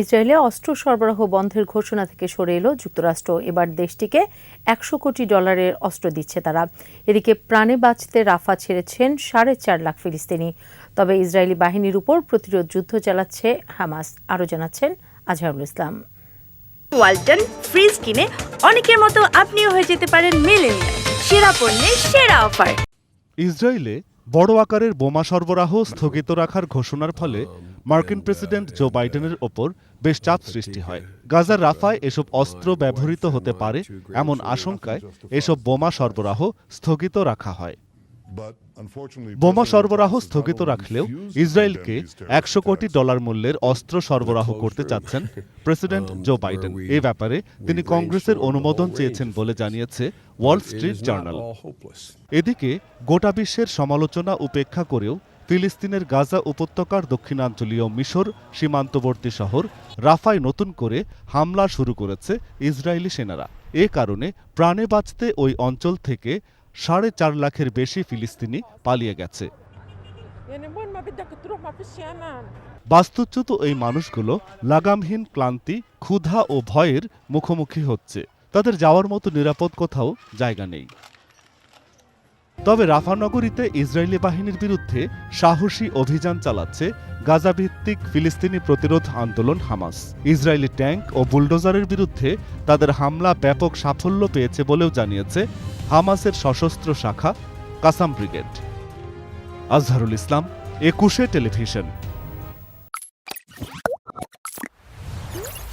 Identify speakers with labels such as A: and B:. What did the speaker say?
A: ইসরায়েলে অস্ত্র সরবরাহ বন্ধের ঘোষণা থেকে সরে এলো যুক্তরাষ্ট্র। এবার দেশটিকে একশো কোটি ডলারের অস্ত্র দিচ্ছে তারা। এদিকে প্রাণে বাঁচতে রাফা ছেড়েছেন সাড়ে চার লাখ ফিলিস্তিনি। তবে ইসরায়েলি বাহিনীর উপর প্রতিরোধ যুদ্ধ চালাচ্ছে হামাস আরও জানাচ্ছেন আজহারুল ইসলাম।
B: ওয়ালটন ফ্রিজ কিনে অনেকের মতো আপনিও হয়ে যেতে পারেন মিলেনিয়াল। সেরা পণ্যের সেরা অফার।
C: ইসরায়েলে বড় আকারের বোমা সরবরাহ স্থগিত রাখার ঘোষণার ফলে মার্কিন প্রেসিডেন্ট জো বাইডেনের ওপর বেশ চাপ সৃষ্টি হয়। গাজার রাফায় এসব অস্ত্র ব্যবহৃত হতে পারে এমন আশঙ্কায় এসব বোমা সরবরাহ স্থগিত রাখা হয়। বোমা সরবরাহ স্থগিত রাখলেও ইসরায়েলকে একশো কোটি ডলার মূল্যের অস্ত্র সরবরাহ করতে চাচ্ছেন প্রেসিডেন্ট জো বাইডেন এ ব্যাপারে তিনি কংগ্রেসের অনুমোদন চেয়েছেন বলে জানিয়েছে ওয়াল স্ট্রিট জার্নাল এদিকে গোটা বিশ্বের সমালোচনা উপেক্ষা করেও ফিলিস্তিনের গাজা উপত্যকার দক্ষিণাঞ্চলীয় মিশর সীমান্তবর্তী শহর রাফায় নতুন করে হামলা শুরু করেছে ইসরায়েলি সেনারা। এ কারণে প্রাণে বাঁচতে ওই অঞ্চল থেকে সাড়ে চার লাখের বেশি ফিলিস্তিনি পালিয়ে গেছে। বাস্তুচ্যুত এই মানুষগুলো লাগামহীন ক্লান্তি ক্ষুধা ও ভয়ের মুখোমুখি হচ্ছে। তাদের যাওয়ার মতো নিরাপদ কোথাও জায়গা নেই। তবে রাফানগরীতে ইসরায়েলি বাহিনীর বিরুদ্ধে সাহসী অভিযান চালাচ্ছে গাজাভিত্তিক ফিলিস্তিনি প্রতিরোধ আন্দোলন হামাস। ইসরায়েলি ট্যাঙ্ক ও বুলডোজারের বিরুদ্ধে তাদের হামলা ব্যাপক সাফল্য পেয়েছে বলেও জানিয়েছে হামাসের সশস্ত্র শাখা কাসাম ব্রিগেড। আজহারুল ইসলাম একুশে টেলিভিশন।